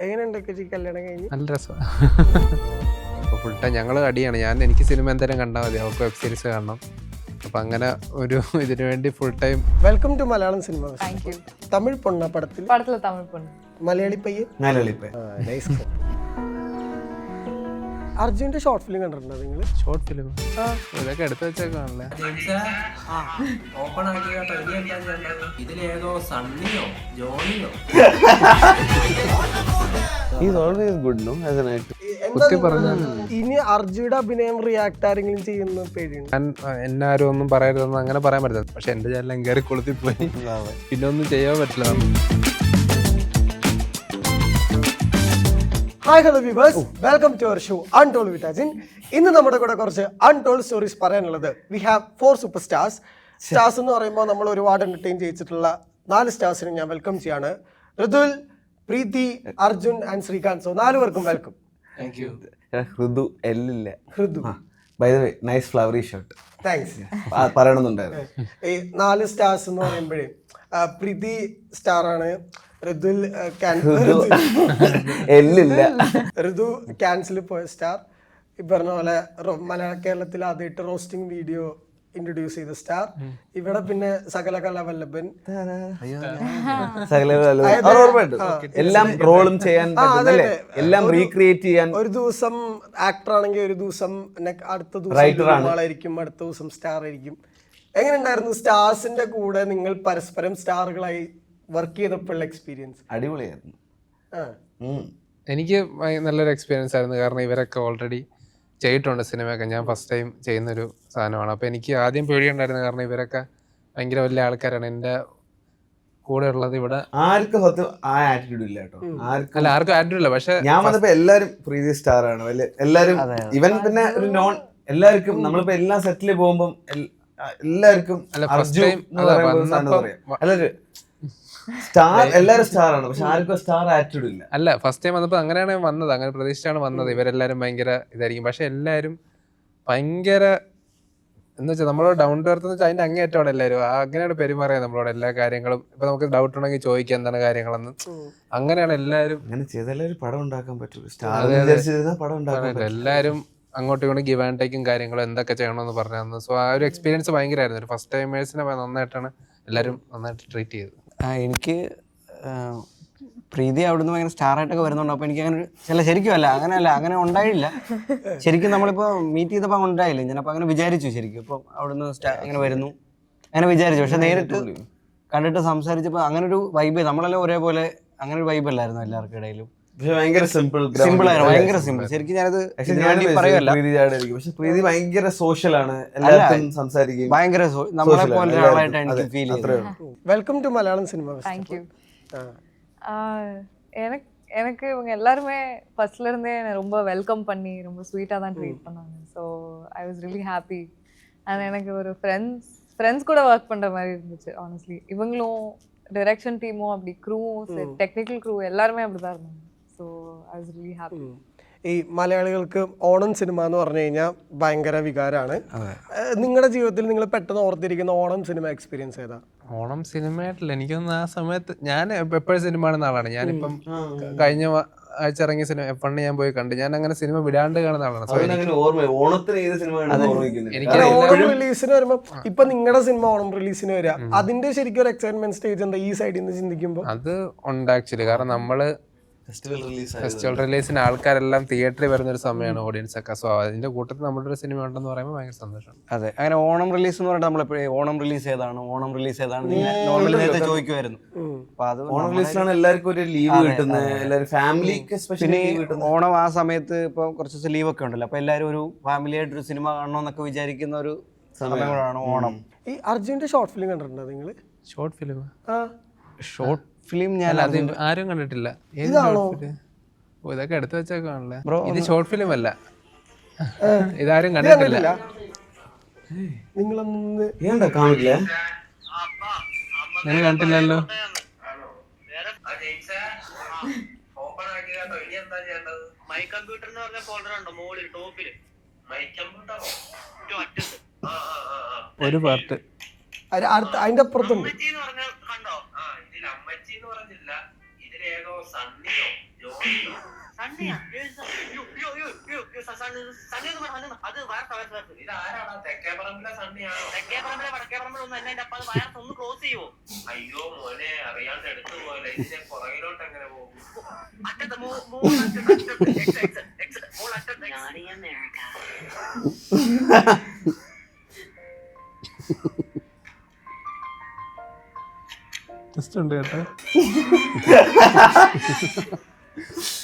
എങ്ങനെയുണ്ട് ചേച്ചി കല്യാണം കഴിഞ്ഞ് നല്ല രസമാണ് അപ്പോൾ ഫുൾ ടൈം ഞങ്ങൾ അടിയാണ് ഞാൻ എനിക്ക് സിനിമ എന്തായാലും കണ്ടാൽ മതി അവർക്ക് വെബ് സീരീസ് കാണണം അപ്പം അങ്ങനെ ഒരു ഇതിനു വേണ്ടി full time welcome to Malayalam cinema thank you Tamil പൊണ്ണ പടത്തിൽ படத்துல தமிழ் பொண்ணு മലയാളി പയ്യൻ മേലളിപ്പേ നൈസ് അർജുന്റെ ഷോർട്ട് ഫിലിം കണ്ടിട്ടുണ്ടോ നിങ്ങൾ ഷോർട്ട് ഫിലിം ഇതൊക്കെ എടുത്തു വെച്ചേക്കാണല്ലേ ഓപ്പൺ ആക്കി കേട്ടോ ഇനി എന്താ ചെയ്യേണ്ടത് ഇതിലേതോ സണ്ണിയോ ജോണിയോ Is always good no as an actor കുത്തി പറഞ്ഞു ഇനി അർജുയുടെ അഭിനയം റിയാക്ട് ആരെങ്കിലും ചെയ്യുന്ന പേടിയുണ്ട് ഞാൻ എന്നാരും ഒന്നും പറയരുതെന്ന് അങ്ങനെ പറയാൻ പറ്റില്ല പക്ഷെ എന്റെ ചാനൽ കയറി കൊളുത്തി പോയി. പിന്നെ ഒന്നും ചെയ്യാൻ പറ്റില്ല. Hi hello viewers welcome to our show untold വിറ്റാജിൻ ഇന്ന് നമ്മുടെ കൂടെ കുറച്ച് അൺടോൾ സ്റ്റോറീസ് പറയാനുള്ളത്. We have four super stars stars എന്ന് പറയുമ്പോൾ നമ്മൾ ഒരുപാട് എന്റർടൈൻ ചെയ്യിച്ചിട്ടുള്ള നാല് സ്റ്റാർസിനെ ഞാൻ വെൽക്കം ചെയ്യാണ്. ഋതുൽ പ്രീതി അർജുൻ ആൻഡ് ശ്രീകാന്ത്. സോ നാല് പേർക്കും welcome Hridhu എല്ലില്ല Hridu. By the way nice flowery shirt thanks പറയണമെന്നുണ്ടായിരുന്നു. ഈ നാല് സ്റ്റാർസ് എന്ന് പറയുമ്പോഴേ പ്രീതി സ്റ്റാർ ആണ്. ഋതുൽ എല്ലില്ല ഋതു ക്യാൻസൽ പോയ സ്റ്റാർ ഈ പറഞ്ഞ പോലെ മലയാള കേരളത്തിൽ ആദ്യമായിട്ട് റോസ്റ്റിംഗ് വീഡിയോ ഇൻട്രൊഡ്യൂസ് ചെയ്ത സ്റ്റാർ ഇവിടെ പിന്നെ സകല കലാവല്ലഭൻ. എല്ലാം റോളും ചെയ്യാൻ എല്ലാം റീക്രിയേറ്റ് ചെയ്യാൻ. ഒരു ദിവസം ആക്ടർ ആണെങ്കിൽ ഒരു ദിവസം അടുത്ത ദിവസം ആയിരിക്കും. ആളായിരിക്കും അടുത്ത ദിവസം സ്റ്റാർ ആയിരിക്കും. എങ്ങനെ ഉണ്ടായിരുന്നു സ്റ്റാർസിന്റെ കൂടെ നിങ്ങൾ പരസ്പരം സ്റ്റാറുകളായി വർക്ക് ചെയ്തപ്പോഴുള്ള എക്സ്പീരിയൻസ് അടിപൊളിയായിരുന്നു. എനിക്ക് നല്ലൊരു എക്സ്പീരിയൻസ് ആയിരുന്നു. കാരണം ഇവരൊക്കെ ഓൾറെഡി ചെയ്തിട്ടുണ്ട് സിനിമയൊക്കെ. ഞാൻ ഫസ്റ്റ് ടൈം ചെയ്യുന്നൊരു സാധനമാണ്. അപ്പോൾ എനിക്ക് ആദ്യം പേടിയുണ്ടായിരുന്നു. കാരണം ഇവരൊക്കെ ഭയങ്കര വലിയ ആൾക്കാരാണ്. എന്റെ കൂടെ ഉള്ളത് ഇവിടെ ആർക്കും സത്യം ആ ആറ്റിറ്റ്യൂഡ് ഇല്ല കേട്ടോ. ആർക്കും അല്ല ആർക്കും ആറ്റിറ്റ്യൂഡ് ഇല്ല. പക്ഷെ ഞാൻ വന്നപ്പോ എല്ലാരും പ്രീതി സ്റ്റാർ ആണ് വലിയ എല്ലാരും ഇവൻ പിന്നെ ഒരു നോൺ എല്ലാവർക്കും നമ്മളിപ്പോ എല്ലാം സെറ്റിൽ പോകുമ്പോൾ എല്ലാവർക്കും അല്ല, സ്റ്റാർ എല്ലാരും സ്റ്റാർ ആണ് പക്ഷെ ആർക്കും സ്റ്റാർ ആറ്റിറ്റ്യൂഡ് ഇല്ല. അല്ല ഫസ്റ്റ് ടൈം വന്നപ്പോൾ അങ്ങനെയാണ് വന്നത് അങ്ങനെ പ്രതീക്ഷിച്ചാണ് വന്നത്. ഇവരെല്ലാരും ഭയങ്കര ഇതായിരിക്കും. പക്ഷെ എല്ലാരും ഭയങ്കര എന്ന് വെച്ചാൽ നമ്മളോട് ഡൗൺ ടു എർത്ത് എന്ന് വെച്ചാൽ അതിന്റെ അങ്ങേറ്റമാണ് എല്ലാവരും അങ്ങനെയാണ് പെരുമാറിയത് നമ്മളോട് എല്ലാ കാര്യങ്ങളും. ഇപ്പൊ നമുക്ക് ഡൗട്ട് ഉണ്ടെങ്കിൽ ചോദിക്കാം എന്താണ് കാര്യങ്ങളെന്ന്. അങ്ങനെയാണ് എല്ലാവരും അങ്ങനെ ചെയ്താലേ ഒരു പടം ഉണ്ടാക്കാൻ പറ്റുള്ളൂ സ്റ്റാർ പടം ഉണ്ടാക്കാൻ പറ്റും. എല്ലാവരും അങ്ങോട്ടും ഇങ്ങോട്ടും ഗിവ് ആൻഡ് ടേക്കും കാര്യങ്ങളും എന്തൊക്കെ ചെയ്യണമെന്ന് പറഞ്ഞു തന്നു സോ ആ ഒരു എക്സ്പീരിയൻസ് ഭയങ്കരമായിരുന്നു. ഒരു ഫസ്റ്റ് ടൈമേഴ്സിനെ നന്നായിട്ടാണ് എല്ലാവരും നന്നായിട്ട് ട്രീറ്റ് ചെയ്തത്. എനിക്ക് പ്രീതി അവിടുന്ന് ഭയങ്കര സ്റ്റാറായിട്ടൊക്കെ വരുന്നുണ്ട്. അപ്പോൾ എനിക്ക് അങ്ങനെ ചില ശരിക്കും അല്ല അങ്ങനെയല്ല അങ്ങനെ ഉണ്ടായില്ല. ശരിക്കും നമ്മളിപ്പോൾ മീറ്റ് ചെയ്തപ്പോൾ ഉണ്ടായില്ല. ഞാൻ ഞാനപ്പോൾ അങ്ങനെ വിചാരിച്ചു ശരിക്കും. ഇപ്പം അവിടുന്ന് അങ്ങനെ വരുന്നു. അങ്ങനെ വിചാരിച്ചു. പക്ഷെ നേരിട്ട് കണ്ടിട്ട് സംസാരിച്ചപ്പോൾ അങ്ങനെ ഒരു വൈബ് നമ്മളെല്ലാം ഒരേപോലെ അങ്ങനെ ഒരു വൈബ് അല്ലായിരുന്നു എല്ലാവർക്കും ഇടയിലും. ഭയങ്കര സിമ്പിൾ സിമ്പിൾ ആയിരുന്നു ഭയങ്കര സിമ്പിൾ ശരിക്കും ഞാനത് പക്ഷെ ഇതിനു ഞാൻ വേണ്ടി പറയുമല്ല പ്രീതി ചാടായിരിക്കും പക്ഷെ പ്രീതി ഭയങ്കര സോഷ്യൽ ആണ് എല്ലാവർക്കും സംസാരിക്കും ഭയങ്കര സോ- നമ്മളെ Social ആണ്, പോലെ എല്ലാവർക്കും. ഒരാളായിട്ടാണ് എനിക്ക് അതെ, ഫീൽ അത്രേ ചെയ്തത് ഉള്ളൂ. Welcome to Malayalam cinema thank you எனக்கு எனக்கு இவங்க எல்லாருமே ஃபர்ஸ்ட்ல இருந்தே என்னை ரொம்ப வெல்கம் பண்ணி ரொம்ப ஸ்வீட்டாக தான் ட்ரீட் பண்ணாங்க so I was really happy and எனக்கு ஒரு ஃப்ரெண்ட்ஸ் ஃப்ரெண்ட்ஸ் கூட ஒர்க் பண்ணுற மாதிரி இருந்துச்சு ஆனஸ்ட்லி இவங்களும் டைரக்ஷன் டீமும் அப்படி க்ரூவும் டெக்னிக்கல் க்ரூ எல்லாருமே அப்படி தான் இருந்தாங்க ഐ വാസ് റിയലി ഹാപ്പി ഈ മലയാളികൾക്ക് ഓണം സിനിമ എന്ന് പറഞ്ഞു കഴിഞ്ഞാൽ ഭയങ്കര വികാരമാണ്. നിങ്ങളുടെ ജീവിതത്തിൽ നിങ്ങൾ പെട്ടെന്ന് ഓർത്തിരിക്കുന്ന ഓണം സിനിമ എക്സ്പീരിയൻസ് ഏതാ? ഓണം സിനിമയായിട്ടില്ല. എനിക്കൊന്നും ആ സമയത്ത് ഞാൻ എപ്പോഴും സിനിമ കാണുന്ന ആളാണ്. ഞാനിപ്പം കഴിഞ്ഞ ആഴ്ച ഇറങ്ങിയ സിനിമ എപ്പണ്ട് ഞാൻ പോയി കണ്ടു. ഞാൻ അങ്ങനെ സിനിമ വിടാണ്ട് കാണുന്ന ആളാണ്. റിലീസിന് വരുമ്പോ ഇപ്പൊ നിങ്ങളുടെ സിനിമ ഓണം റിലീസിന് വരിക അതിന്റെ ശരിക്കും ഒരു എക്സൈറ്റ്മെന്റ് സ്റ്റേജ് എന്താ? ഈ സൈഡിൽ നിന്ന് ചിന്തിക്കുമ്പോൾ അത് ഉണ്ട് ആക്ച്വലി കാരണം നമ്മൾ ഫെസ്റ്റിവൽ റിലീസ് ഫെസ്റ്റിവൽ റിലീസിന് ആൾക്കാരെല്ലാം തിയേറ്ററിൽ വരുന്ന ഒരു സമയമാണ് ഓഡിയൻസ് ഒക്കെ സോ അതിന്റെ കൂട്ടത്തിൽ നമ്മുടെ ഒരു സിനിമ ഉണ്ടെന്ന് പറയുമ്പോൾ ഭയങ്കര സന്തോഷം അതെ. അങ്ങനെ ഓണം റിലീസ് എന്ന് പറഞ്ഞാൽ നമ്മളെപ്പോഴും ഓണം റിലീസ് ഏതാണ്? ഓണം റിലീസ് ഏതാണ്? നോർമലി നേരത്തെ ചോദിക്കുമായിരുന്നു. അപ്പൊ അത് ഓണം റിലീസിലാണ് എല്ലാവർക്കും ഒരു ലീവ് കിട്ടുന്നത്. എല്ലാവരും ഫാമിലിക്ക് പിന്നെ കിട്ടുന്നത്. ഓണം ആ സമയത്ത് ഇപ്പൊ കുറച്ച് ദിവസം ലീവ് ഒക്കെ ഉണ്ടല്ലോ. അപ്പൊ എല്ലാവരും ഒരു ഫാമിലി ആയിട്ട് ഒരു സിനിമ കാണണമെന്നൊക്കെ വിചാരിക്കുന്ന ഒരു സമയങ്ങളാണ് ഓണം. ഈ അർജുന്റെ ഷോർട്ട് ഫിലിം കണ്ടിട്ടുണ്ടോ നിങ്ങൾ ഷോർട്ട് ഫിലിം ആ. ഷോർട്ട് ഫിലിം ഞാൻ അത് ആരും കണ്ടിട്ടില്ല. ഏത് ഇതാണോ? ഓ ഇതൊക്കെ എടുത്തു വെച്ചേക്കാണല്ലേ? ഇത് ഷോർട്ട് ഫിലിം അല്ല. ഇതാരും കണ്ടിട്ടില്ല. നിങ്ങളൊന്ന് കാണില്ലേ നിങ്ങൾ ചെയ്യേണ്ടത് മൈ കമ്പ്യൂട്ടർ എന്ന് പറഞ്ഞ ഫോൾഡർ ഉണ്ടോ മുകളിൽ ടോപ്പിൽ മൈ കമ്പ്യൂട്ടർ ഒരു പാർട്ട് അതിന്റെ അപ്പുറത്തുണ്ട്. സണ്ണി എന്ന് പറ. അത് വയർ വയർത്ത ഇത് ആരാടാ തെക്കേ പറമ്പിലെ സണ്ണിയാണോ തെക്കേ പറമ്പിലെ വടക്കേ പറമ്പിലൊന്നും എന്നെ എന്റെ അപ്പ അത് വയർത്ത് ഒന്ന് ക്ലോസ് ചെയ്യുവോ? അയ്യോ മോനെ അറിയാണ്ട് എടുത്തു പോലെ ഇതിന്റെ പുറകിലോട്ട് എങ്ങനെ പോകും? അറ്റത്ത് മൂ- മൂന്ന് അറ്റത്ത് എക്സ്. ഉണ്ട് കേട്ടോ.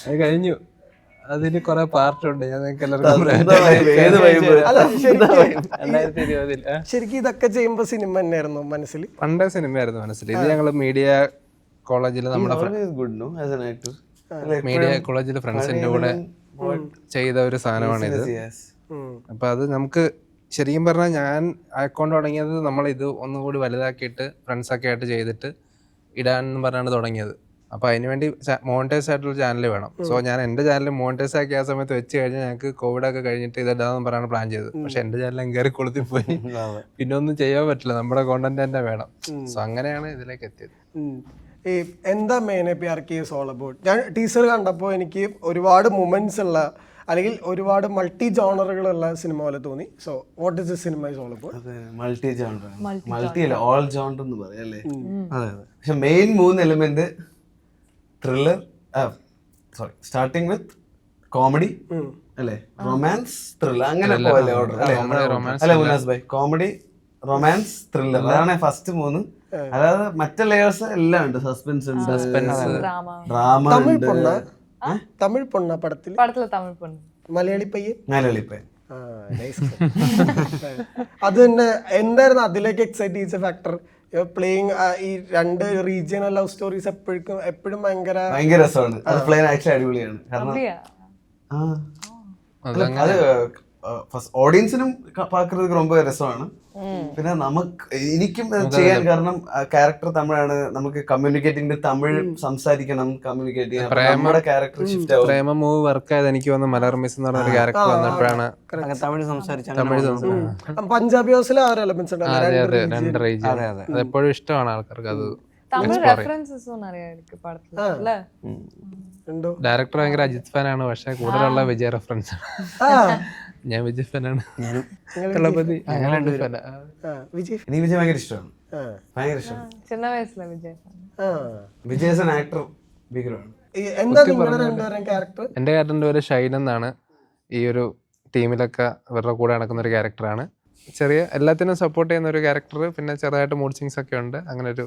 അത് കഴിഞ്ഞു. അതിന് കുറെ പാർട്ടുണ്ട് ഞാൻ നിങ്ങൾക്ക്? അല്ല ശരിക്കും ഇതൊക്കെ ചെയ്യുമ്പോ സിനിമ തന്നെയായിരുന്നു മനസ്സിൽ പണ്ടേ സിനിമയായിരുന്നു മനസ്സിൽ ഇത് ഞങ്ങൾ മീഡിയ കോളേജിൽ നമ്മുടെ. മീഡിയ കോളേജിൽ ഫ്രണ്ട്സിന്റെ കൂടെ ചെയ്ത ഒരു സാധനമാണ് ഇത്. അപ്പൊ അത് നമുക്ക് ശരിക്കും പറഞ്ഞാൽ ഞാൻ അക്കൗണ്ട് തുടങ്ങിയത് നമ്മൾ ഇത് ഒന്നുകൂടി വലുതാക്കിയിട്ട് ഫ്രണ്ട്സ് ഒക്കെ ആയിട്ട് ചെയ്തിട്ട് ഇടാൻ എന്ന് പറഞ്ഞാണ് തുടങ്ങിയത്. അപ്പൊ അതിനുവേണ്ടി മോണിറ്റൈസ് ആയിട്ടുള്ള ചാനൽ വേണം. സോ ഞാൻ എന്റെ ചാനൽ മോണിറ്റൈസ് ആക്കിയ ആ സമയത്ത് വെച്ച് കഴിഞ്ഞാൽ ഞങ്ങൾക്ക് കോവിഡ് ഒക്കെ കഴിഞ്ഞിട്ട് ഇത് ഇടാന്ന് പറഞ്ഞാണ് പ്ലാൻ ചെയ്തത്. പക്ഷെ എന്റെ ചാനൽ കയറി കൊളുത്തി പോയി പിന്നെ ഒന്നും ചെയ്യാൻ പറ്റില്ല. നമ്മുടെ കോണ്ടന്റ് തന്നെ വേണം. സോ അങ്ങനെയാണ് ഇതിലേക്ക് എത്തിയത്. ഈ എന്താ മെയിൻ കേസ് ഓൾ അബൌട്ട് ഞാൻ ടീച്ചർ കണ്ടപ്പോൾ എനിക്ക് ഒരുപാട് മൊമെന്റ്സ് ഉള്ള അല്ലെങ്കിൽ ഒരുപാട് മൾട്ടി ജോണറുകളുള്ള സിനിമ പോലെ തോന്നി. So what is the cinema is all about അതെ മൾട്ടി ജോണർ മൾട്ടി അല്ല ഓൾ ജോണർ എന്ന് പറയാം അല്ലേ? അതെ അതെ. പക്ഷെ മെയിൻ മൂന്ന് element thriller sorry starting with comedy അല്ലേ? റൊമാൻസ് ത്രില്ലർ അങ്ങനെ പോലെ ഓർഡർ അല്ലേ? Munas bhai comedy romance thriller അതാണ് ഫസ്റ്റ് മൂന്ന്. അതായത് മറ്റേ ലേയേഴ്സ് എല്ലാം ഉണ്ട്. സസ്പെൻസ് ഉണ്ട് ഡ്രാമ ഡ്രാമ തമിഴ് ഉണ്ട് തമിഴ് പൊണ്ണ പടത്തിൽ പടത്തിലെ തമിഴ് പെണ്ണ്. മലയാളി പയ്യൻ? മലയാളി പയ്യൻ. അത് തന്നെ എന്തായിരുന്നു അതിലേക്ക് എക്സൈറ്റ് ചെയ്ത ഫാക്ടർ പ്ലേയിങ് ഈ രണ്ട് റീജിയണൽ ലവ് സ്റ്റോറീസ് എപ്പോഴും എപ്പോഴും ഭയങ്കര ഭയങ്കര രസമാണ്. അത് പ്ലെയിൻ അടിപൊളിയാണ്. അത് ഫസ്റ്റ് ഓഡിയൻസിനും പാക്കൃതിക്ക് ரொம்ப രസമാണ്. പിന്നെ നമുക്ക് എനിക്കും ചെയ്യാൻ കാരണം ക്യാരക്ടർ തമിഴാണ്. നമുക്ക് കമ്മ്യൂണിക്കേറ്റിംഗ് തമിഴ് സംസാരിക്കണം കമ്മ്യൂണിക്കേറ്റ് ചെയ്യാം നമ്മുടെ ക്യാരക്ടർ ഷിഫ്റ്റ് ആവും. പ്രേമ മൂവ് വർക്ക് ആയത് എനിക്ക് വന്ന മലയാളം മിസ് എന്ന് പറഞ്ഞ ക്യാരക്ടർ വന്നപ്പോഴാണ്. തമിഴ് സംസാരിച്ചാണ് തമിഴ് പഞ്ചാബി ഹൗസിലെ ആ എലമെന്റ്സ് ഉണ്ട്. അതെ അതെ രണ്ട് റേജ് അതെ അതെ. അത് എപ്പോഴും ഇഷ്ടമാണ് ആൾക്കാർക്ക്. അത് ഡയറക്ടർ ഭയങ്കര അജിത് ഫാനാണ് പക്ഷെ കൂടുതലുള്ള വിജയ റെഫറൻസ് ഞാൻ വിജയ് ഫാനാണ്. തളപതി എനിക്ക് വിജയ് ഭയങ്കര ഇഷ്ടമാണ്. ഭയങ്കര വിജയ് വിജയ് ആക്ടർ എന്റെ ക്യാരക്ടറിന്റെ പേര് ഷൈൻ എന്നാണ്. ഈ ഒരു ടീമിലൊക്കെ ഇവരുടെ കൂടെ നടക്കുന്ന ഒരു ക്യാരക്ടറാണ് ചെറിയ എല്ലാത്തിനും സപ്പോർട്ട് ചെയ്യുന്ന ഒരു ക്യാരക്ടർ പിന്നെ ചെറുതായിട്ട് മൂഡ് സിങ്സ് ഒക്കെ ഉണ്ട്. അങ്ങനെ ഒരു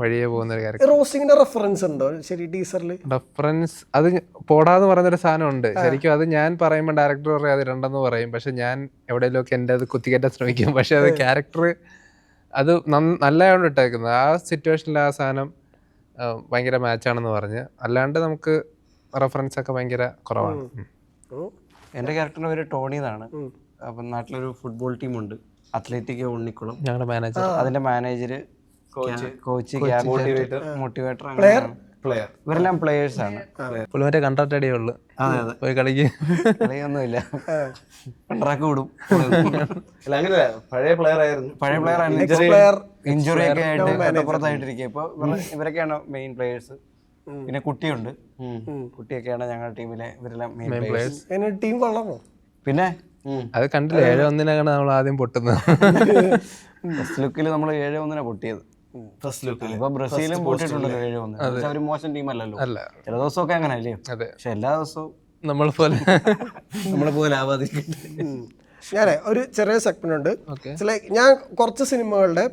വഴിയെ പോകുന്ന ഒരു ക്യാരക്ടർ റോസിംഗിന്റെ റെഫറൻസ് ഉണ്ടോ? ശരി ടീസറിൽ റെഫറൻസ് അത് പോടാന്ന് പറയുന്നൊരു സാധനം ഉണ്ട്. ശരിക്കും അത് ഞാൻ പറയുമ്പോൾ ഡയറക്ടർ പറയും അത് രണ്ടെന്ന് പറയും. പക്ഷെ ഞാൻ എവിടെയെങ്കിലും ഒക്കെ എന്റെ അത് കുത്തിക്കറ്റാൻ ശ്രമിക്കും. പക്ഷെ അത് ക്യാരക്ടർ അത് നല്ലതാണ് ഇട്ടേക്കുന്നത് ആ സിറ്റുവേഷനിൽ ആ സാധനം ഭയങ്കര മാച്ചാണെന്ന് പറഞ്ഞ്. അല്ലാണ്ട് നമുക്ക് റെഫറൻസ് ഒക്കെ ഭയങ്കര കുറവാണ്. എന്റെ എന്റെ ക്യാരക്ടറിന്റെ പേര് ടോണി എന്നാണ്. അപ്പം നാട്ടിലൊരു ഫുട്ബോൾ ടീമുണ്ട് അത്ലറ്റിക് ഉണ്ണിക്കുളം. ഞങ്ങളുടെ മാനേജർ അതിന്റെ manager coach motivator motivator player ഇവരെല്ലാം പ്ലേയേഴ്സ് ആണ്. പുള്ളിമറ്റേ കൺട്രാക്ട് അടിയേ ഉള്ളു. പോയി കളിക്ക്. കളിയൊന്നുമില്ല. കണ്ട്രാക്ക് വിടും അല്ല അങ്ങനെയല്ല. പഴയ പ്ലെയർ ആയിരുന്നു. പഴയ പ്ലെയർ ആണ്. പ്ലെയർ ഇഞ്ചുറി ഒക്കെ ആയിട്ട് പുറത്തായിട്ടിരിക്കുക ഇപ്പൊ ഇവർ ഇവരൊക്കെയാണ് മെയിൻ പ്ലേയേഴ്സ് പിന്നെ കുട്ടിയുണ്ട്. കുട്ടിയൊക്കെയാണ് ഞങ്ങളുടെ ടീമിലെ ഇവരെല്ലാം മെയിൻ പ്ലേയേഴ്സ് എന്നെ ടീം കൊള്ളാമോ? പിന്നെ? അത് കണ്ടില്ല? ഏഴ് ഒന്നിനാണ് നമ്മൾ ആദ്യം പൊട്ടുന്നത്. ഫസ്റ്റ് ലുക്കിൽ നമ്മൾ ഏഴ് ഒന്നിനാ പൊട്ടിയത്. ഫസ്റ്റ് ലുക്കിൽ ഇപ്പൊ ബ്രസീലും പൊട്ടിയിട്ടുണ്ടല്ലോ ഏഴ് ഒന്ന് അവർ മോശം ടീം അല്ലല്ലോ അല്ല. ചില ദിവസമൊക്കെ അങ്ങനെ അല്ലേ പക്ഷെ എല്ലാ ദിവസവും നമ്മളെ പോലെ. നമ്മളെ പോലെ ആവാതിരിക്കട്ടെ. ഞാനേ ഒരു ചെറിയ സെഗ്മെന്റ് ഉണ്ട്. like ഞാൻ കുറച്ച് സിനിമകളുടെ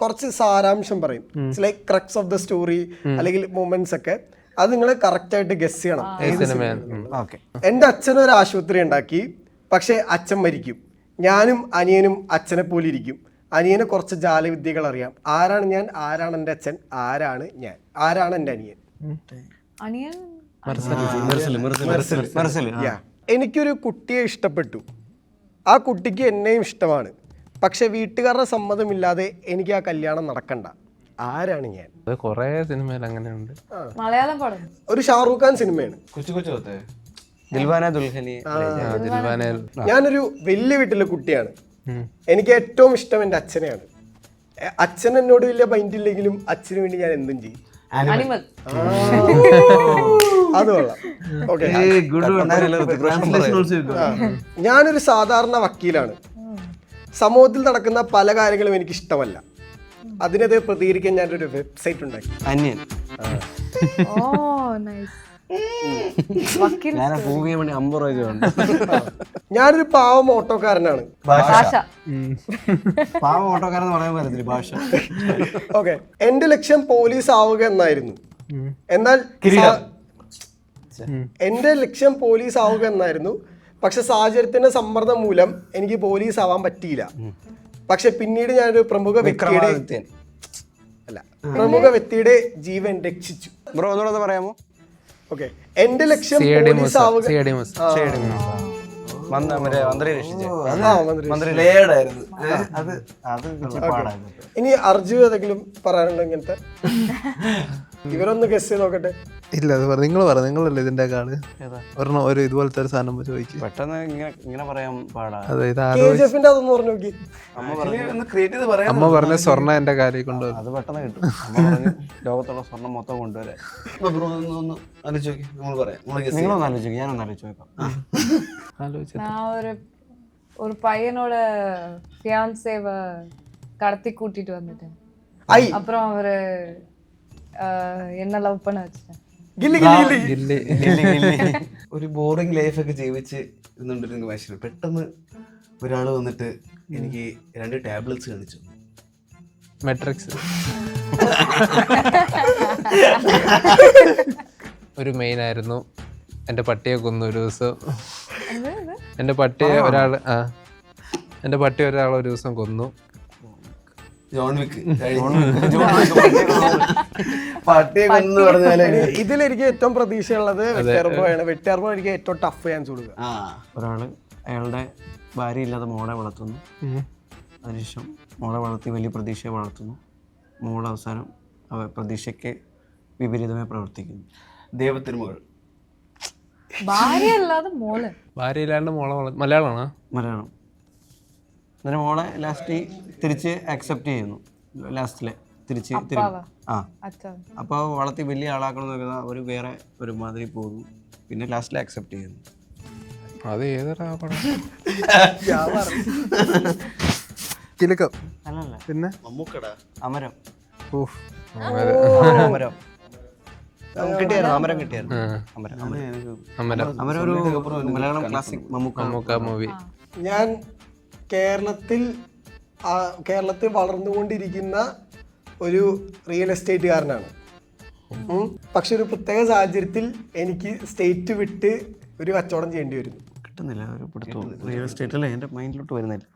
കുറച്ച് സാരാംശം പറയും. Like crux of the story അല്ലെങ്കിൽ മൂമെന്റ്സ് ഒക്കെ. അത് നിങ്ങൾ കറക്റ്റായിട്ട് ഗസ് ചെയ്യണം. എന്റെ അച്ഛൻ ഒരു ആശുപത്രി ഉണ്ടാക്കി പക്ഷേ അച്ഛൻ മരിക്കും. ഞാനും അനിയനും അച്ഛനെ പോലെ ഇരിക്കും. അനിയനെ കുറച്ച് ജാലവിദ്യകൾ അറിയാം. ആരാണ് ഞാൻ? ആരാണ് എന്റെ അച്ഛൻ? ആരാണ് ഞാൻ? ആരാണ് എന്റെ അനിയൻ? അനിയൻ? എനിക്കൊരു കുട്ടിയെ ഇഷ്ടപ്പെട്ടു. ആ കുട്ടിക്ക് എന്നെയും ഇഷ്ടമാണ്. പക്ഷെ വീട്ടുകാരുടെ സമ്മതമില്ലാതെ എനിക്ക് ആ കല്യാണം നടക്കണ്ട. ആരാണ് ഞാൻ? അത് കൊറേ സിനിമയിൽ അങ്ങനെയുണ്ട്. മലയാളം പടം. ഒരു ഷാറൂഖ് ഖാൻ സിനിമയാണ്. കൊച്ചു കൊച്ചു ദിൽവാന ദിൽവാന. ഞാനൊരു വലിയ വീട്ടിലെ കുട്ടിയാണ്. എനിക്ക് ഏറ്റവും ഇഷ്ടം എന്റെ അച്ഛനെയാണ്. അച്ഛൻ എന്നോട് വലിയ മൈൻഡില്ലെങ്കിലും അച്ഛന് വേണ്ടി ഞാൻ എന്തും ചെയ്യും. അത് കൊള്ളാം. ഞാനൊരു സാധാരണ വക്കീലാണ്. സമൂഹത്തിൽ നടക്കുന്ന പല കാര്യങ്ങളും എനിക്ക് ഇഷ്ടമല്ല അതിനെതിരെ പ്രതികരിക്കാൻ ഞാനൊരു വെബ്സൈറ്റ് ഉണ്ടാക്കി. അന്യൻ. ഓ നൈസ് ഞാൻ അമ്പത് രൂപ ഉണ്ട് ഞാനൊരു പാവം ഓട്ടോക്കാരനാണ്. ഭാഷ. പാവം ഓട്ടോക്കാരൻ എന്ന് പറയാൻ പറ്റത്തില്ല ഭാഷ. ഓക്കെ. എന്റെ ലക്ഷ്യം പോലീസ് ആവുക എന്നായിരുന്നു. എന്നാൽ എന്റെ ലക്ഷ്യം പോലീസ് ആവുക എന്നായിരുന്നു. പക്ഷെ സാഹചര്യത്തിന്റെ സമ്മർദ്ദം മൂലം എനിക്ക് പോലീസ് ആവാൻ പറ്റിയില്ല. പക്ഷെ പിന്നീട് ഞാനൊരു പ്രമുഖ വ്യക്തിയുടെ അല്ല പ്രമുഖ വ്യക്തിയുടെ ജീവൻ രക്ഷിച്ചു. ബ്രോ എന്നുള്ളത് പറയാമോ? ഓക്കെ. എന്റെ ലക്ഷ്യം പോലീസ് ആവുക ഇനി അർജു ഏതെങ്കിലും പറയാനുണ്ടോ ഇങ്ങനത്തെ? ഇവരൊന്ന് ഗസ് ചെയ്ത് നോക്കട്ടെ. ഇല്ല അത് പറ നിങ്ങൾ പറ നിങ്ങളല്ലേ ഇതിന്റെ ആള് ഒരെണ്ണം ഒരു ഇതുപോലത്തെ ഒരു സാധനം ചോദിക്കും പെട്ടെന്ന് ഇങ്ങനെ ഇങ്ങനെ പറയാൻ പാടാ അതെ ഇത് കെ ആരോ ജി എഫിന്റെ അതൊന്ന് പറഞ്ഞു നോക്കി actually ഒന്ന് create ചെയ്ത് പറയാൻ അമ്മ പറഞ്ഞ സ്വർണ്ണ എന്റെ കാര്യം കൊണ്ടുവന്നു അത് പെട്ടെന്ന് കിട്ടും അമ്മ പറഞ്ഞു ലോകത്തുള്ള സ്വർണം മൊത്തം കൊണ്ടുവരാൻ ഇപ്പൊ bro ഒന്ന് ഒന്ന് ആലോചിച്ച് നോക്കി. നമ്മൾ പറയാം. നമ്മള് guess ചെയ്യാം. നിങ്ങളൊന്ന് ആലോചിക്കും ഞാനൊന്ന് ആലോചിച്ച് നോക്കാം ആലോചിച്ചു நான் ஒரு ஒரு பையனோட ஃபியான்சேவ கடத்தி கூட்டிட்டு வந்துட்டேன் ഐ அப்புறம் அவரு ஆஹ், என்ன லவ் பண்ண வச்சுட்டேன் ഗില്ലി ഗില്ലി ഗില്ലി. ഗില്ലി ഒരു ബോറിംഗ് ലൈഫൊക്കെ ജീവിച്ച് ഇരുന്നുകൊണ്ടിരുന്ന മനുഷ്യന് പെട്ടെന്ന് ഒരാൾ വന്നിട്ട് എനിക്ക് രണ്ട് ടാബ്ലറ്റ്സ് കാണിച്ചു. മെട്രിക്സ് ഒരു മെയിൻ ആയിരുന്നു. എന്റെ പട്ടിയെ കൊന്നു ഒരു ദിവസം. എന്റെ പട്ടിയെ ഒരാൾ ആ. എന്റെ പട്ടി ഒരാൾ ഒരു ദിവസം കൊന്നു. John Wick. പറഞ്ഞാലേ ഇതിലെനിക്ക് ഏറ്റവും പ്രതീക്ഷയുള്ളത് വെട്ടർബോയാണ് വെട്ടർബോ എനിക്ക് ഏറ്റവും ടഫ് ചാൻസ് കൊടുക്കുക. ആ. ഒരാൾ അയാളുടെ ഭാര്യ ഇല്ലാതെ മോളെ വളർത്തുന്നു. അതിനുശേഷം മോളെ വളർത്തി വലിയ പ്രതീക്ഷയെ വളർത്തുന്നു. മോൾ അവസാനം അവ പ്രതീക്ഷയ്ക്ക് വിപരീതമായി പ്രവർത്തിക്കുന്നു. ദൈവത്തിരുമകൾ ഭാര്യ അല്ലാതെ മോൾ. ഭാര്യയില്ലാണ്ട് മോളെ മലയാളമാണ് മലയാളമാണോ? മലയാളം. എന്നിട്ട് മോളെ ലാസ്റ്റ് തിരിച്ച് അക്സെപ്റ്റ് ചെയ്യുന്നു. ലാസ്റ്റിലെ തിരിച്ച്? ആ. അച്ഛാ. അപ്പോൾ വളർത്തി വലിയ ആളാക്കണം എന്ന് നോക്കുന്ന അവർ വേറെ ഒരു മാതിരി പോകുന്നു. പിന്നെ ലാസ്റ്റിൽ അക്സെപ്റ്റ് ചെയ്യുന്നു. അത് ഏതൊരാ പടം? കിലുക്കം. അല്ലല്ല. പിന്നെ? മമ്മൂക്കടാ. അമരം. അമരം. കിട്ടിയായിരുന്നു അമരം കിട്ടിയായിരുന്നു. അമരം അമരം. അമരം. അമരം ഒരു മലയാളം ക്ലാസിക് മമ്മൂക്ക. മമ്മൂക്ക മൂവി ഞാൻ കേരളത്തിൽ കേരളത്തിൽ വളർന്നുകൊണ്ടിരിക്കുന്ന ഒരു റിയൽ എസ്റ്റേറ്റുകാരനാണ്. പക്ഷെ ഒരു പ്രത്യേക സാഹചര്യത്തിൽ എനിക്ക് സ്റ്റേറ്റ് വിട്ട് ഒരു കച്ചവടം ചെയ്യേണ്ടി വരുന്നു. കിട്ടുന്നില്ല ഒരു പിടുത്തവും റിയൽ എസ്റ്റേറ്റല്ലേ എന്റെ മൈൻഡിലോട്ട് വരുന്നില്ല.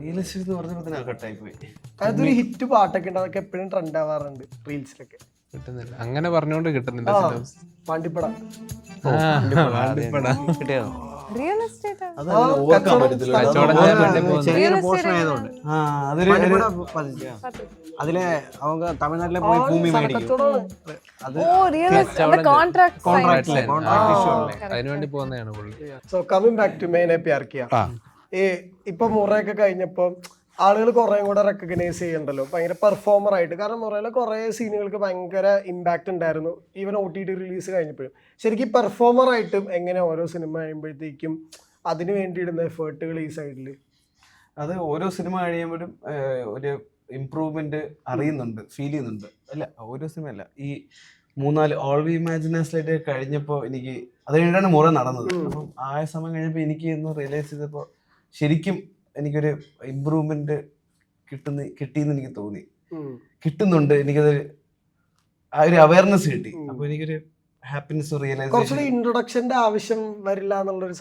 റിയൽ എസ്റ്റേറ്റ് എന്ന് പറഞ്ഞപ്പോൾ തന്നെ കട്ടായി പോയി. അതൊരു ഹിറ്റ് പാട്ടൊക്കെ ഉണ്ട്. അതൊക്കെ എപ്പോഴും ട്രെൻഡ് ആവാറുണ്ട് റീൽസിലൊക്കെ കിട്ടുന്നില്ല. അങ്ങനെ പറഞ്ഞുകൊണ്ട് കിട്ടുന്നില്ല പാണ്ടിപ്പട. synopsis. റിയൽ എസ്റ്റേറ്റ് അതിലെ അവങ്ക തമിഴ്നാട്ടിലെ പോയി ഭൂമി മേടിക്കും. ഇപ്പൊ മുറയൊക്കെ കഴിഞ്ഞപ്പം ആളുകൾ കുറേ കൂടെ റെക്കഗ്നൈസ് ചെയ്യണ്ടല്ലോ. ഭയങ്കര പെർഫോമർ ആയിട്ട്. കാരണം മുറയിലെ കുറേ സീനുകൾക്ക് ഭയങ്കര ഇമ്പാക്റ്റ് ഉണ്ടായിരുന്നു. Even O T T release കഴിഞ്ഞപ്പോഴും. ശരിക്കും പെർഫോമർ ആയിട്ടും എങ്ങനെ ഓരോ സിനിമ കഴിയുമ്പോഴത്തേക്കും അതിന് വേണ്ടി ഇടുന്ന എഫേർട്ടുകൾ ഈ സൈഡിൽ അത് ഓരോ സിനിമ കഴിയുമ്പോഴും ഒരു ഇമ്പ്രൂവ്മെന്റ് അറിയുന്നുണ്ട് ഫീൽ ചെയ്യുന്നുണ്ട്. അല്ല ഓരോ സിനിമ അല്ല. ഈ മൂന്നാൽ ഓൾ വി ഇമാജിനേഴ്സിലായിട്ട് കഴിഞ്ഞപ്പോൾ എനിക്ക് അത് കഴിഞ്ഞാണ് മുറ നടന്നത്. അപ്പം ആ സമയം കഴിഞ്ഞപ്പോൾ എനിക്ക് ഒന്ന് റിയലൈസ് ചെയ്തപ്പോൾ ശരിക്കും എനിക്കൊരു ഇമ്പ്രൂവ്മെന്റ് കിട്ടുന്ന കിട്ടിയെന്ന് എനിക്ക് തോന്നി. കിട്ടുന്നുണ്ട്. എനിക്കത് ആ ഒരു അവയർനെസ് കിട്ടി. അപ്പൊ എനിക്കൊരു ഹാപ്പിനെസ് റിയലൈസേഷൻ കുറച്ചുകൂടി ഇൻട്രൊഡക്ഷന്റെ ആവശ്യം വരില്ല എന്നുള്ളൊരു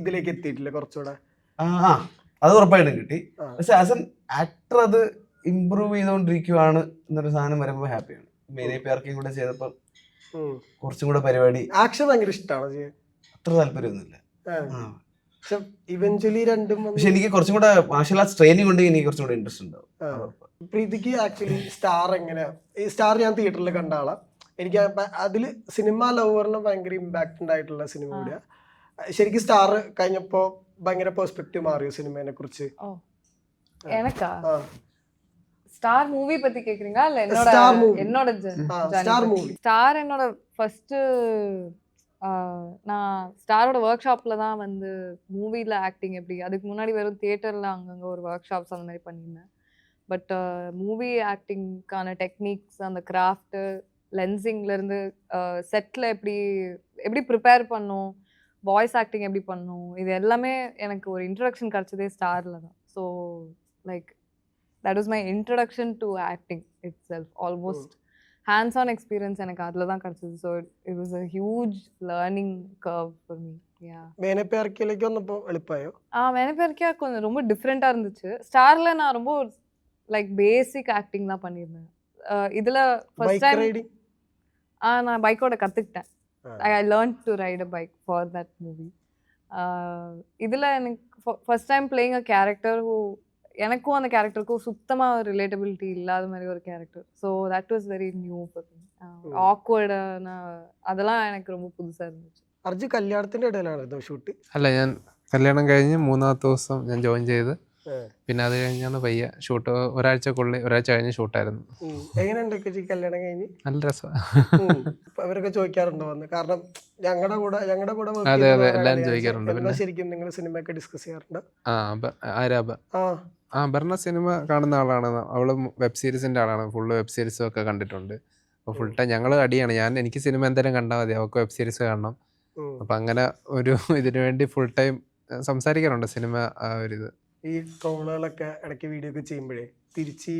ഇതിലേക്ക് എത്തിയിട്ടില്ല കുറച്ചുകൂടെ? ആ അത് ഉറപ്പായിട്ടും കിട്ടി. പക്ഷെ ആസ് എൻ ആക്ടർ അത് ഇമ്പ്രൂവ് ചെയ്തുകൊണ്ടിരിക്കുവാണ് എന്നൊരു സാധനം വരുമ്പോൾ ഹാപ്പിയാണ് മെയിൻ പേർക്കും കൂടെ ചെയ്തപ്പോൾ കുറച്ചും കൂടെ പരിപാടി ആക്ഷൻ ഭയങ്കര ഇഷ്ടമാണ് അത്ര താല്പര്യമൊന്നുമില്ല. ഇവഞ്ച്വലി രണ്ടും വന്ന് പക്ഷെ എനിക്ക് കുറച്ചും കൂടെ മാർഷൽ ആർട്സ് ട്രെയിനിങ് ഉണ്ടെങ്കിൽ എനിക്ക് കുറച്ചും കൂടെ ഇൻട്രസ്റ്റ് ഉണ്ടാവും ആ. പ്രീതിക്ക് ആക്ച്വലി സ്റ്റാർ എങ്ങനെ ഈ സ്റ്റാർ ഞാൻ തിയേറ്ററിൽ കണ്ട ആളാ എനിക്ക് അതിൽ സിനിമ ലവറിന് ഭയങ്കര ഇമ്പാക്ട് ഉണ്ടായിട്ടുള്ള സിനിമ കൂടിയാ ശരിക്കും സ്റ്റാർ കഴിഞ്ഞപ്പോ ഭയങ്കര പെർസ്പെക്റ്റീവ് മാറിയോ സിനിമയെ കുറിച്ച് ஓ எனக்கா ആ ஸ்டார் மூவி பத்தி கேக்குறீங்களா இல்ல என்னோட Star movie. என்னோட ஆ, Star movie. ஸ்டார் என்னோட ஃபர்ஸ்ட் நான் ஸ்டாரோட ஒர்க் ஷாப்பில் தான் வந்து மூவியில் ஆக்டிங் எப்படி அதுக்கு முன்னாடி வெறும் தியேட்டரில் அங்கங்கே ஒரு ஒர்க் ஷாப்ஸ் அந்த மாதிரி பண்ணியிருந்தேன். பட் மூவி ஆக்டிங்க்கான டெக்னிக்ஸ் அந்த கிராஃப்ட்டு லென்சிங்லேருந்து செட்டில் எப்படி எப்படி ப்ரிப்பேர் பண்ணும் வாய்ஸ் ஆக்டிங் எப்படி பண்ணும் இது எல்லாமே எனக்கு ஒரு இன்ட்ரடக்ஷன் கிடச்சதே ஸ்டாரில் தான். So like that was my introduction to acting itself almost hands on experience எனக்கு அதில் தான் கிடச்சிது so it was a huge learning curve for me yeah മേനപ്പേ ആർക്കിയിലേക്ക് വന്നപ്പോൾ എളുപ്പമായോ ஆ மெனப்பெருக்கியா கொஞ்சம் ரொம்ப டிஃப்ரெண்ட்டாக இருந்துச்சு ஸ்டாரில் நான் ரொம்ப லைக் பேசிக் ஆக்டிங் தான் பண்ணியிருந்தேன் இதில் ஃபர்ஸ்ட் ബൈക്ക് டைம் റൈഡിങ് ஆ நான் பைக்கோட கற்றுக்கிட்டேன் ஆ. I learn to ride a bike for that movie இதில் எனக்கு first time playing a character who எனக்கும் அந்த கேரக்டருக்கும் சுத்தமாக ரிலேட்டபிலிட்டி இல்லாத மாதிரி ஒரு character so that was very new ஆக்வர்டான அதெல்லாம் எனக்கு ரொம்ப புதுசாக இருந்துச்சு അർജു കല്യാണത്തിന്റെ ഇടയിലായിരുന്നു ഷൂട്ട് അല്ല ഞാൻ കല്യാണം കഴിഞ്ഞ് മൂന്നാമത്തെ ദിവസം ഞാൻ ജോയിൻ ചെയ്ത് ഏ. പിന്നെ അത് കഴിഞ്ഞാണ് പയ്യ ഷൂട്ട് ഒരാഴ്ചക്കുള്ളിൽ ഒരാഴ്ച കഴിഞ്ഞ് ഷൂട്ടായിരുന്നു എങ്ങനെയുണ്ട് ചേച്ചി കല്യാണം കഴിഞ്ഞ് നല്ല രസമാണ് ഉം. ഇപ്പൊ അവരൊക്കെ ചോദിക്കാറുണ്ടോ വന്ന് കാരണം ഞങ്ങളുടെ കൂടെ ഞങ്ങളുടെ കൂടെ work അതെ, ചെയ്യുന്ന അതെ, ഒരാളെ എല്ലാരും ഞാൻ ചോദിക്കാറുണ്ട്. എന്നാ പിന്നെ- ശരിക്കും നിങ്ങൾ സിനിമയൊക്കെ ഡിസ്കസ് ചെയ്യാറുണ്ട് ആ അബ- ആരാ അബ- ആ ആ ഭരണ സിനിമ കാണുന്ന ആളാണ്. അവൾ വെബ് സീരീസിന്റെ ആളാണ്. ഫുള്ള് വെബ് സീരീസും ഒക്കെ കണ്ടിട്ടുണ്ട്. അപ്പോൾ ഫുൾ ടൈം ഞങ്ങൾ അടിയാണ്. ഞാൻ എനിക്ക് സിനിമ എന്തായാലും കണ്ടാൽ മതി. അവൾക്ക് വെബ് സീരീസ് കാണണം. അപ്പം അങ്ങനെ ഒരു ഇതിനു വേണ്ടി ഫുൾ ടൈം സംസാരിക്കാറുണ്ട് സിനിമ ആ ഒരു ഇത്. ഈ ട്രോളുകളൊക്കെ ഇടയ്ക്ക് വീഡിയോ ഒക്കെ ചെയ്യുമ്പോഴേ തിരിച്ച്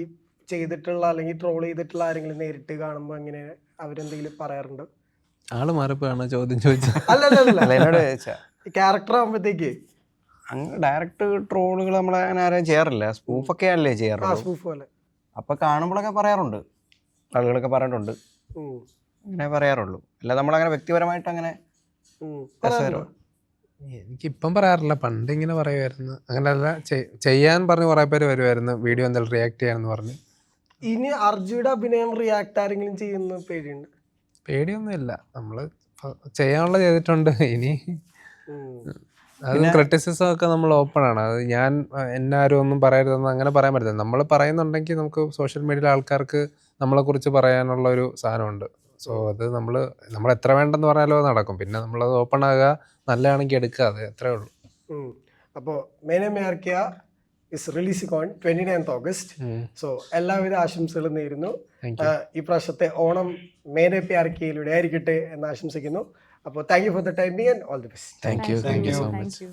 ചെയ്തിട്ടുള്ള അല്ലെങ്കിൽ ട്രോൾ ചെയ്തിട്ടുള്ള ആരെങ്കിലും നേരിട്ട് കാണുമ്പോൾ എങ്ങനെ അവരെന്തെങ്കിലും പറയാറുണ്ട്? ആൾ മാറിപ്പോ ചോദ്യം ചോദിച്ചത്. അല്ല അല്ല അല്ല ക്യാരക്ടർ ആകുമ്പോഴത്തേക്ക് അങ്ങ് ഡയറക്റ്റ് ട്രോളുകൾ നമ്മളെ അങ്ങനെ ആരും ചെയ്യാറില്ല. സ്പൂഫൊക്കെ അല്ലേ ചെയ്യാറുള്ളൂ. സ്പൂഫ് പോലെ. അപ്പൊ കാണുമ്പോഴൊക്കെ പറയാറുണ്ട്. ആളുകളൊക്കെ പറയാറുണ്ട് ഉം. അങ്ങനെ പറയാറുള്ളൂ. അല്ല നമ്മളങ്ങനെ വ്യക്തിപരമായിട്ട് അങ്ങനെ. എനിക്കിപ്പം പറയാറില്ല. പണ്ട് ഇങ്ങനെ പറയുമായിരുന്നു. അങ്ങനെയല്ല ചെയ്- ചെയ്യാൻ പറഞ്ഞ് കുറേ പേര് വരുമായിരുന്നു. വീഡിയോ എന്തായാലും റിയാക്ട് ചെയ്യാന്ന് പറഞ്ഞ്. ഇനി അർജുയുടെ അഭിനയം റിയാക്ട് ആരെങ്കിലും ചെയ്യുന്ന പേടിയുണ്ട്? പേടിയൊന്നുമില്ല. നമ്മൾ ഫ- ചെയ്യാനുള്ള ചെയ്തിട്ടുണ്ട്. ഇനി ക്രിറ്റിസിസം ഒക്കെ നമ്മൾ ഓപ്പൺ ആണ്. അത് ഞാൻ എന്നെ ആരും ഒന്നും പറയരുതെന്ന് അങ്ങനെ പറയാൻ പറ്റില്ല നമ്മൾ പറയുന്നുണ്ടെങ്കിൽ നമുക്ക് സോഷ്യൽ മീഡിയയിലെ ആൾക്കാർക്ക് നമ്മളെ കുറിച്ച് പറയാനുള്ള ഒരു സാധനമുണ്ട്. സോ അത് നമ്മൾ നമ്മൾ എത്ര വേണ്ടെന്ന് പറഞ്ഞാലോ നടക്കും. പിന്നെ നമ്മളത് ഓപ്പൺ ആകുക നല്ലതാണെങ്കിൽ എടുക്കുക അത് അത്രേ ഉള്ളൂ. അപ്പോൾ is release on twenty ninth August so എല്ലാവിധ ആശംസകളും നേരുന്നു. ഈ പ്രാവശ്യത്തെ ഓണം മേനെ പ്യാർക്കിയിലൂടെ ആയിരിക്കട്ടെ എന്ന് ആശംസിക്കുന്നു. അപ്പോൾ thank you for the time and all the best thank you thank you so Thank much you.